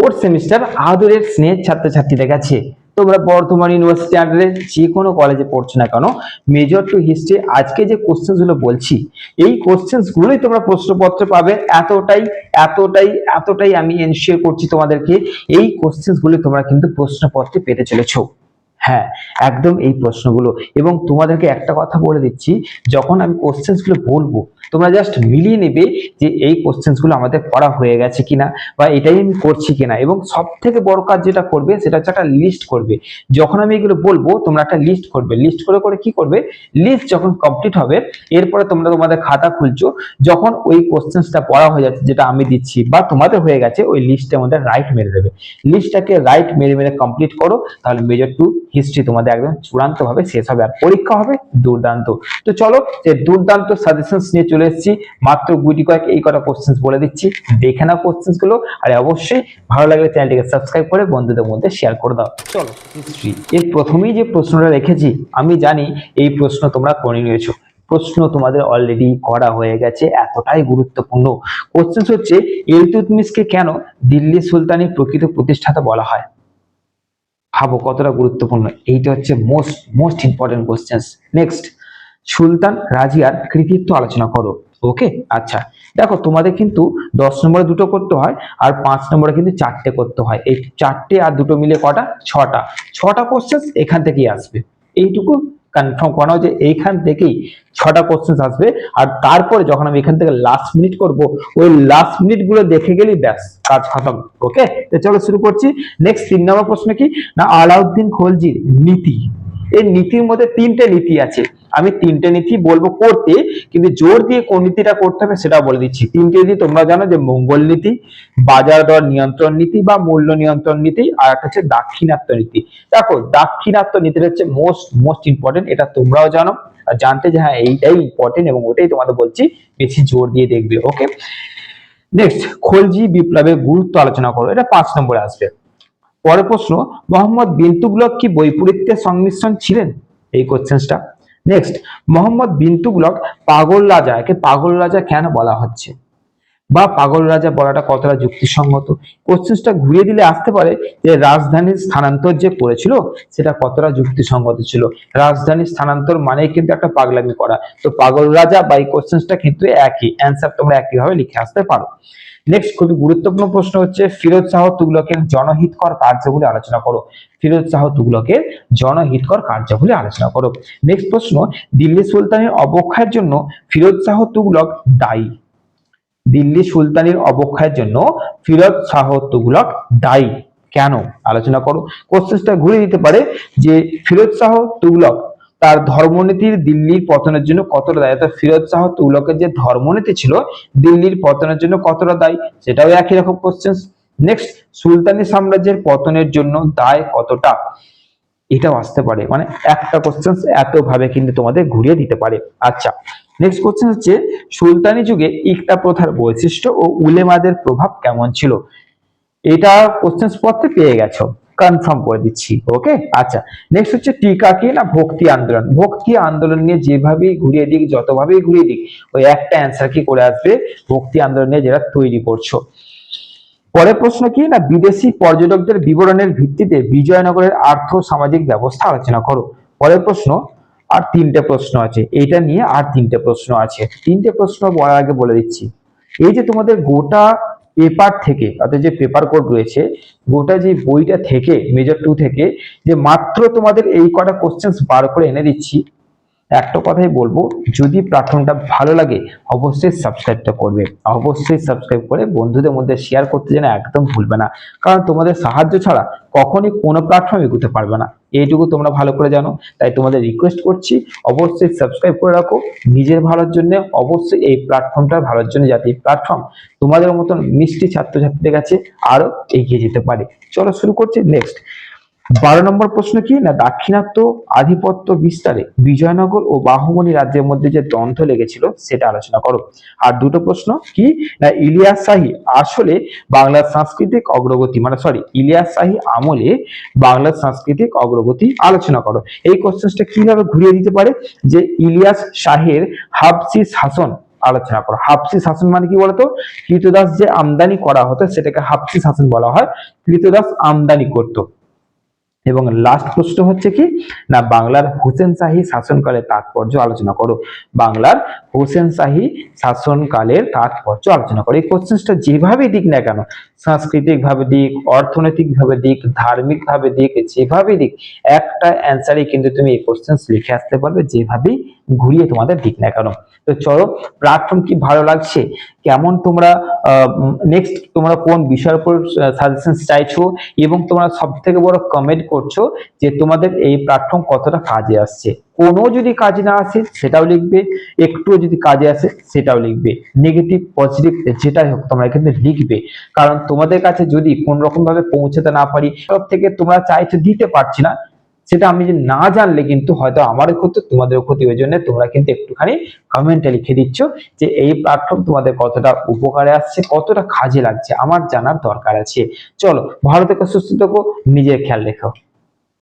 Fourth semester আদরের স্নেহ ছাত্রছাত্রীদের কাছে। তোমরা বর্ধমান ইউনিভার্সিটি আন্ডারে যে কোনো কলেজে পড়ছো না কেন মেজর টু হিস্ট্রি আজকে যে কোশ্চেন্সগুলো বলছি, এই কোশ্চেন্সগুলোই তোমরা প্রশ্নপত্র পাবে। এতটাই এতটাই এতটাই আমি এনশিওর করছি তোমাদেরকে, এই কোশ্চেনগুলো তোমরা কিন্তু প্রশ্নপত্রে পেতে চলেছো। হ্যাঁ একদম এই প্রশ্নগুলো। এবং তোমাদেরকে একটা কথা বলে দিচ্ছি, যখন আমি কোশ্চেন্সগুলো বলব, তোমরা জাস্ট মিলিয়ে নেবে যে এই কোশ্চেন্সগুলো আমাদের পড়া হয়ে গেছে কিনা বা এটাই আমি করছি কিনা। এবং সব থেকে বড় কাজ যেটা করবে, সেটা হচ্ছে একটা লিস্ট করবে। যখন আমি এগুলো বলব, তোমরা একটা লিস্ট করবে। লিস্ট করে করে কি করবে? লিস্ট যখন কমপ্লিট হবে, এরপরে তোমরা তোমাদের খাতা খুলছো, যখন ওই কোশ্চেন্সটা পড়া হয়ে যাচ্ছে, যেটা আমি দিচ্ছি বা তোমাদের হয়ে গেছে, ওই লিস্টের মধ্যে রাইট মেরে দেবে। লিস্টটাকে রাইট মেরে মেরে কমপ্লিট করো, তাহলে মেজর টু হিস্ট্রি তোমাদের একদম চূড়ান্ত ভাবে শেষ হবে আর পরীক্ষা হবে দুর্দান্ত। তো চলো যে দুর্দান্ত সাজেশনস নিয়ে চলে এসেছি, মাত্র গুটি কয়েক এই কটা কোশ্চেন্স বলে দিচ্ছি, দেখে নাও কোশ্চেন্সগুলো, আর অবশ্যই ভালো লাগলে চ্যানেলটিকে সাবস্ক্রাইব করে বন্ধুদের মধ্যে শেয়ার করে দাও। চলো হিস্ট্রি এর প্রথমেই যে প্রশ্নটা রেখেছি, আমি জানি এই প্রশ্ন তোমরা করে নিয়েছো। প্রশ্ন তোমাদের অলরেডি করা হয়ে গেছে, এতটাই গুরুত্বপূর্ণ। কোশ্চেন হচ্ছে ইলতুতমিশকে কেন দিল্লি সুলতানের প্রকৃত প্রতিষ্ঠাতা বলা হয়? ভাবো কতটা গুরুত্বপূর্ণ। এইটা হচ্ছে most most important question next সুলতান রাজিয়ার কৃতিত্ব আলোচনা করো। ওকে আচ্ছা। দেখো, তোমাদের কিন্তু দশ নম্বরে দুটো করতে হয়, আর পাঁচ নম্বরে কিন্তু চারটে করতে হয়। এই চারটে আর দুটো মিলে কটা? ছটা। ছটা কোশ্চেন এখান থেকেই আসবে। এইটুকু কনফার্ম করানো যে এইখান থেকেই ছটা কোশ্চেন আসবে। আর তারপরে যখন আমি এখান থেকে লাস্ট মিনিট করব, ওই লাস্ট মিনিটগুলো দেখে গেলেই ব্যাস, কাজ খতম ওকে তো চলো শুরু করছি। নেক্সট তিন নম্বর প্রশ্ন কি? না, আলাউদ্দিন খলজির নীতি। এই নীতির মধ্যে তিনটে নীতি আছে। আমি তিনটে নীতি বলব করতে, কিন্তু জোর দিয়ে কোন নীতিটা করতে হবে সেটা বলে দিচ্ছি। তিনটে নীতি তোমরা জানো যে মঙ্গল নীতি, বাজার দর নিয়ন্ত্রণ নীতি বা মূল্য নিয়ন্ত্রণ নীতি, আর একটা হচ্ছে দাক্ষিণাত্য নীতি। দেখো, দাক্ষিণাত্য নীতিটা হচ্ছে মোস্ট মোস্ট ইম্পর্টেন্ট এটা তোমরাও জানো আর জানতে যে হ্যাঁ এইটাই ইম্পর্টেন্ট এবং ওটাই তোমাদের বলছি, বেশি জোর দিয়ে দেখবে ওকে নেক্সট খলজি বিপ্লবের গুরুত্ব আলোচনা করো। এটা পাঁচ নম্বরে আসবে। পরের প্রশ্ন, মোহাম্মদ বিন তুগলক কি বৈপরীত্যের সংমিশ্রণ ছিলেন? এই কোশ্চেন্সটা নেক্সট মোহাম্মদ বিন তুগলক পাগল রাজা একে পাগল রাজা কেন বলা হচ্ছে? পাগল রাজা বলাটা কতটা যুক্তিসঙ্গত? কোশ্চেন্সটা ঘুরিয়ে দিলে আসতে পারে যে রাজধানীর স্থানান্তর যে করেছিল, সেটা কতটা যুক্তিসঙ্গত ছিল? রাজধানীর স্থানান্তর মানে কিন্তু একটা পাগলামি করা। তো পাগল রাজা বা এই কোশ্চেন্সটা কিন্তু একই। অ্যান্সার তোমরা একইভাবে লিখে আসতে পারো। নেক্সট খুবই গুরুত্বপূর্ণ প্রশ্ন হচ্ছে, ফিরোজ শাহ তুগলকের জনহিতকর কার্যগুলি আলোচনা করো। ফিরোজ শাহ তুগলকের জনহিতকর কার্যগুলি আলোচনা করো। নেক্সট প্রশ্ন, দিল্লি সুলতানের অবক্ষয়ের জন্য ফিরোজ শাহ তুগলক দায়ী? দিল্লি সুলতানের অবক্ষয়ের জন্য ফিরোজ শাহ তুগলক দায়ী। কেন? আলোচনা করো। কোশ্চেনটা ঘুরে দিতে পারে যে ফিরোজ শাহ তুগলক তার ধর্মনীতির দিল্লির পতনের জন্য কতটা দায়ী? অর্থাৎ ফিরোজ শাহ তুগলকের যে ধর্মনীতি ছিল দিল্লির পতনের জন্য কতটা দায়ী? সেটাও একই রকম কোশ্চেন নেক্সট সুলতানি সাম্রাজ্যের পতনের জন্য দায় কতটা? এটাও আসতে পারে। মানে একটা কোশ্চেন এত ভাবে কিন্তু তোমাদের ঘুরিয়ে দিতে পারে। আচ্ছা নেক্সট কোশ্চেন হচ্ছে, সুলতানি যুগে ইকতা প্রথার বৈশিষ্ট্য ও উলেমাদের প্রভাব কেমন ছিল? এটা কোশ্চেন পত্রে পেয়ে গেছো। কনফার্ম করে দিচ্ছি ওকে আচ্ছা নেক্সট হচ্ছে টিকা কি না ভক্তি আন্দোলন? ভক্তি আন্দোলন নিয়ে যেভাবেই ঘুরিয়ে দিক, যতভাবেই ঘুরিয়ে দিক, ওই একটা অ্যান্সার কি করে আসবে? ভক্তি আন্দোলন নিয়ে যেটা তৈরি করছ। পরের প্রশ্ন কি না বিদেশি পর্যটকদের বিবরণের ভিত্তিতে বিজয়নগরের আর্থ সামাজিক ব্যবস্থা আলোচনা করো? পরের প্রশ্ন আর তিনটে প্রশ্ন আছে। এটা নিয়ে আর তিনটে প্রশ্ন আছে। তিনটে প্রশ্ন বলার আগে বলে দিচ্ছি। এই যে তোমাদের গোটা পেপার থেকে, অর্থাৎ যে পেপার কোড রয়েছে, গোটা যে বইটা থেকে মেজর টু থেকে, যে মাত্র তোমাদের এই কটা কোশ্চেন্স বার করে এনে দিচ্ছি একটা কথাই বলব, যদি প্ল্যাটফর্মটা ভালো লাগে, অবশ্যই সাবস্ক্রাইবটা করবে। অবশ্যই সাবস্ক্রাইব করে বন্ধুদের মধ্যে শেয়ার করতে যেন একদম ভুলবে না। কারণ তোমাদের সাহায্য ছাড়া কখনই কোনো প্ল্যাটফর্ম এগোতে পারবে না। এইটুকু তোমরা ভালো করে জানো, তাই তোমাদের রিকোয়েস্ট করছি, অবশ্যই সাবস্ক্রাইব করে রাখো। নিজের ভালোর জন্য অবশ্যই এই প্ল্যাটফর্মটার ভালোর জন্য যাতে এই প্ল্যাটফর্ম তোমাদের মতন মিষ্টি ছাত্রছাত্রীদের কাছে আরও এগিয়ে যেতে পারে। চলো শুরু করছি নেক্সট বারো নম্বর প্রশ্ন কি? না, দাক্ষিণাত্য আধিপত্য বিস্তারে বিজয়নগর ও বাহুমণি রাজ্যের মধ্যে যে দ্বন্দ্ব লেগেছিল, সেটা আলোচনা করো। আর দুটো প্রশ্ন কি? না, ইলিয়াস শাহী আসলে বাংলার সাংস্কৃতিক অগ্রগতি মানে সরি ইলিয়াস শাহী আমলে বাংলার সাংস্কৃতিক অগ্রগতি আলোচনা করো। এই কোশ্চেনটা কীভাবে ঘুরিয়ে দিতে পারে? যে ইলিয়াস শাহের হাবসি শাসন আলোচনা করো। হাফসি শাসন মানে কি বলতো? কৃতদাস যে আমদানি করা হতো, সেটাকে হাফসি শাসন বলা হয়। কৃতদাস আমদানি করতো। এবং লাস্ট প্রশ্ন হচ্ছে কি? না, বাংলার হোসেন শাহী শাসনকালের তাৎপর্য আলোচনা করো। বাংলার হোসেন শাহী শাসনকালের তাৎপর্য আলোচনা করো। এই কোশ্চেন্সটা যেভাবে দিক না কেন, সাংস্কৃতিকভাবে দিক, অর্থনৈতিকভাবে দিক, ধার্মিকভাবে দিক, যেভাবে দিক, একটা অ্যান্সারই কিন্তু তুমি এই কোশ্চেন্স লিখে আসতে পারবে যেভাবেই ঘুরিয়ে তোমাদের দিক না কেন? তো চলো প্ল্যাটফর্ম কি ভালো লাগছে? কেমন তোমরা নেক্সট তোমরা কোন বিষয়ের উপর সাজেশন চাইছো? এবং তোমরা সব থেকে বড় কমেন্ট করছ যে তোমাদের এই প্ল্যাটফর্ম কতটা কাজে আসছে? কোনো যদি কাজে না আসে, সেটাও লিখবে। একটুও যদি কাজে আসে, সেটাও লিখবে। নেগেটিভ পজিটিভ যেটাই হোক, তোমরা কিন্তু লিখবে। কারণ তোমাদের কাছে যদি কোন রকম ভাবে পৌঁছাতে না পারি সব থেকে তোমরা চাইছো দিতে পারছি না সেটা আমি যে না জানলে কিন্তু হয়তো আমারও ক্ষতি, তোমাদেরও ক্ষতি ওই জন্য তোমরা কিন্তু একটুখানি কমেন্টে লিখে দিচ্ছ যে এই প্ল্যাটফর্ম তোমাদের কতটা উপকারে আসছে, কতটা কাজে লাগছে, আমার জানার দরকার আছে। চলো, ভালো থেকো, সুস্থ থেকো, নিজের খেয়াল রেখো।